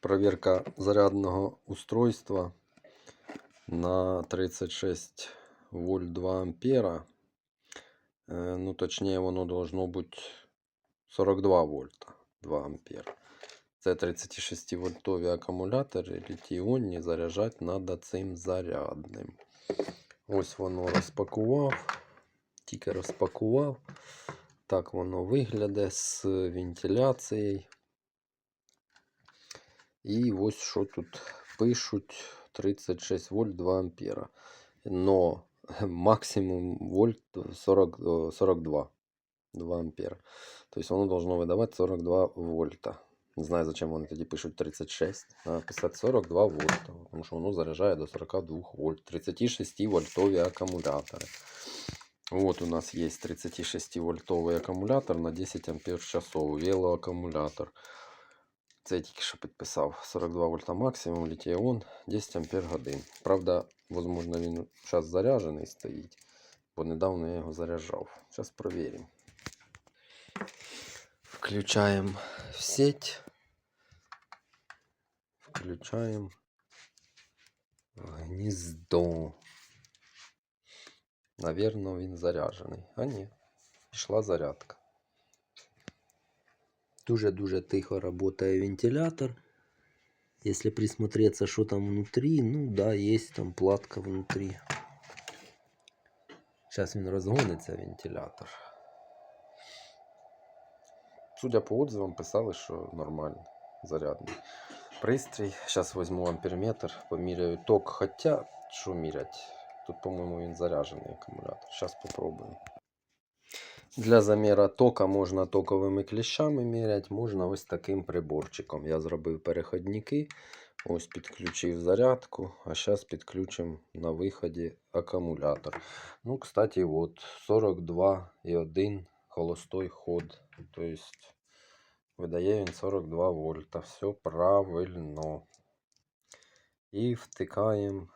Проверка зарядного устройства на 36 вольт 2 ампера. Э, Ну, точнее, воно должно бути 42 вольта 2 ампера. Це 36 вольтові акумулятори літій-іонні заряджати треба цим зарядним. Ось воно розпакував. Тільки розпакував. Так воно виглядає з вентиляцією. І ось що тут пишуть 36 вольт 2 ампера. Но максимум вольт 40, о, 42 2 ампера. Тобто воно должно видавати 42 вольта. Не знаю, зачем вони тоді пишуть 36. Треба писати 42 вольта, тому що воно заряджає до 42 вольт. 36 вольтові акумулятори. Вот у нас есть 36 вольтовий акумулятор на 10 ампер часов. Велоакумулятор. Це я тільки що підписав. 42 вольта максимум, літій-іон, 10 ампер годин. Правда, возможно, він зараз заряджений стоїть, бо недавно я його заряджав. Зараз провіримо. Включаємо в сеть. Включаємо гніздо. Навірно, він заряджений. А ні, пішла зарядка. Дуже-дуже тихо работает вентилятор. Если присмотреться, что там внутри, ну да, есть там платка внутри. Сейчас він розгониться вентилятор. Судя по отзывам, писали, що нормально, зарядний. Пристрій. Зараз візьму амперметр, поміряю ток. Хоча, що мірять? Тут, по-моєму, він заряджений акумулятор. Зараз попробуємо. Для заміра тока можна токовими кліщами міряти, можна ось таким приборчиком. Я зробив переходники, ось підключив зарядку, а зараз підключимо на виході акумулятор. Ну, кстати, от 42,1 холостой ход. Тобто видає він 42 вольта. Все правильно. І втикаємо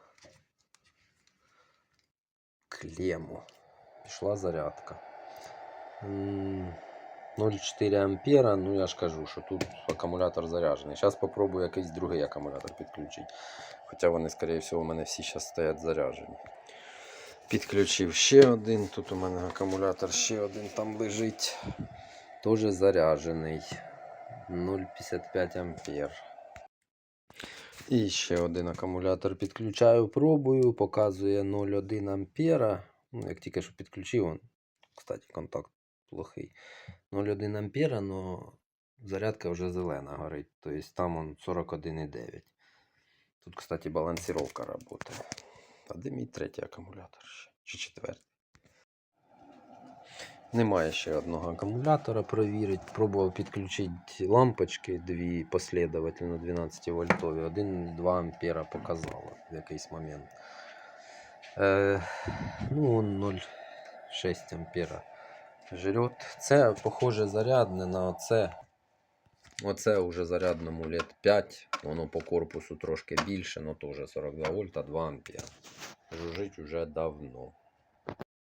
клему. Пішла зарядка. М, 0,4 ампера, ну я ж кажу, що тут акумулятор заряджений. Зараз спробую якийсь другий акумулятор підключити. Хоча вони, скоріше всього, у мене всі зараз стоять заряджені. Підключив ще один. Тут у мене акумулятор ще один там лежить. Теж заряджений. 0,55 ампер. І ще один акумулятор підключаю, пробую, показує 0,1 ампера. Ну, як тільки що підключив, он, кстати, контакт плохий. 0,1 ампера, но зарядка вже зелена горить. Тобто там он 41,9. Тут, кстати, балансировка работає. А де мій третій акумулятор ще? Чи четвертий? Немає ще одного акумулятора провірити. Пробував підключити лампочки дві последовательно 12 вольтові. 1-2 ампера показало в якийсь момент. Е, ну, он 0,6 ампера жрет. Це, похоже, зарядне на оце. Оце вже зарядному лет 5. Воно по корпусу трошки більше, але теж 42 вольта, 2 ампера. Жужить уже давно.